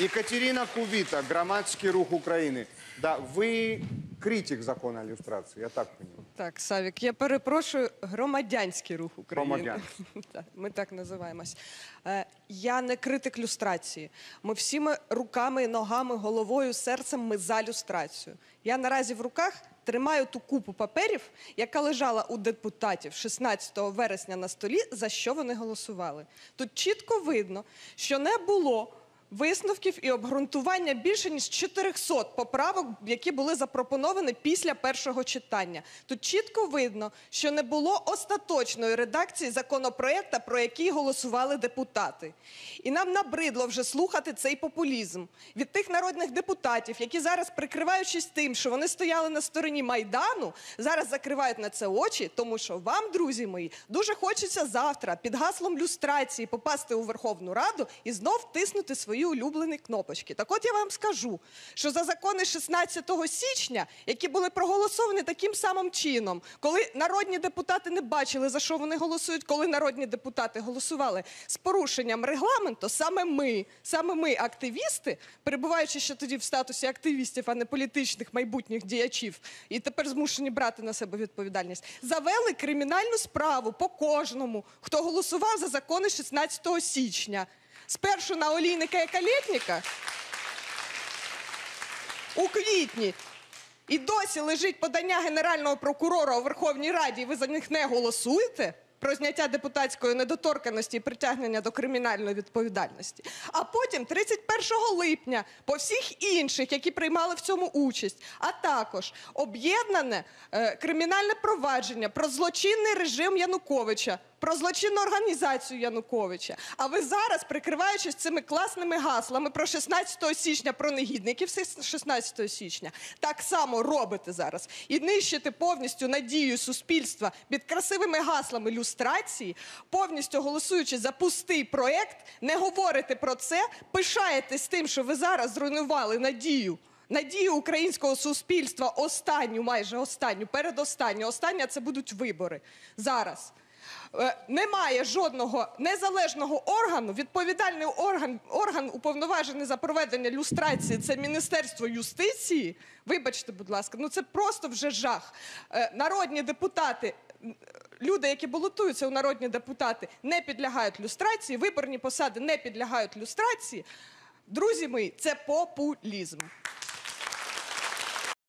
Екатерина Кувита, громадский рух Украины. Да, вы критик закона о я так понимаю. Так, Савік, я перепрошую, громадянський рух України. Громадянський. Так, Ми так називаємось. Е, Я не критик люстрації. Ми всіми руками, ногами, головою, серцем ми за люстрацію. Я наразі в руках тримаю ту купу паперів, яка лежала у депутатів 16 вересня на столі, за що вони голосували. Тут чітко видно, що не було висновків і обґрунтування більше ніж 400 поправок, які були запропоновані після першого читання. Тут чітко видно, що не було остаточної редакції законопроекта, про який голосували депутати. І нам набридло вже слухати цей популізм від тих народних депутатів, які зараз, прикриваючись тим, що вони стояли на стороні майдану, зараз закривають на це очі, тому що вам, друзі мої, дуже хочеться завтра під гаслом люстрації попасти у Верховну Раду і знов тиснути свої улюблені кнопочки. Так от я вам скажу, що за закони 16 січня, які були проголосовані таким самим чином, коли народні депутати не бачили, за що вони голосують, коли народні депутати голосували з порушенням регламенту, саме ми, саме ми, активісти, перебуваючи ще тоді в статусі активістів, а не політичних майбутніх діячів, і тепер змушені брати на себе відповідальність, завели кримінальну справу по кожному, хто голосував за закони 16 січня. Спершу на олійника і калєтніка у квітні. І досі лежить подання Генерального прокурора у Верховній Раді, і ви за них не голосуєте про зняття депутатської недоторканості і притягнення до кримінальної відповідальності. А потім, 31 липня, по всіх інших, які приймали в цьому участь, а також об'єднане е, кримінальне провадження про злочинний режим Януковича. Про злочинну організацію Януковича. А ви зараз, прикриваючись цими класними гаслами про 16 січня, про негідників 16 січня, так само робите зараз. І нищите повністю надію суспільства під красивими гаслами люстрації, повністю голосуючи за пустий проект, не говорите про це, пишаєтесь тим, що ви зараз зруйнували надію. Надію українського суспільства останню, майже останню, передостанню. Остання це будуть вибори зараз. Е, Немає жодного незалежного органу. Відповідальний орган, орган уповноважений за проведення люстрації це Міністерство юстиції. Вибачте, будь ласка, ну це просто вже жах. Е, Народні депутати. Люди, які балотуються у народні депутати, не підлягають люстрації, виборні посади не підлягають люстрації. Друзі мої, це популізм.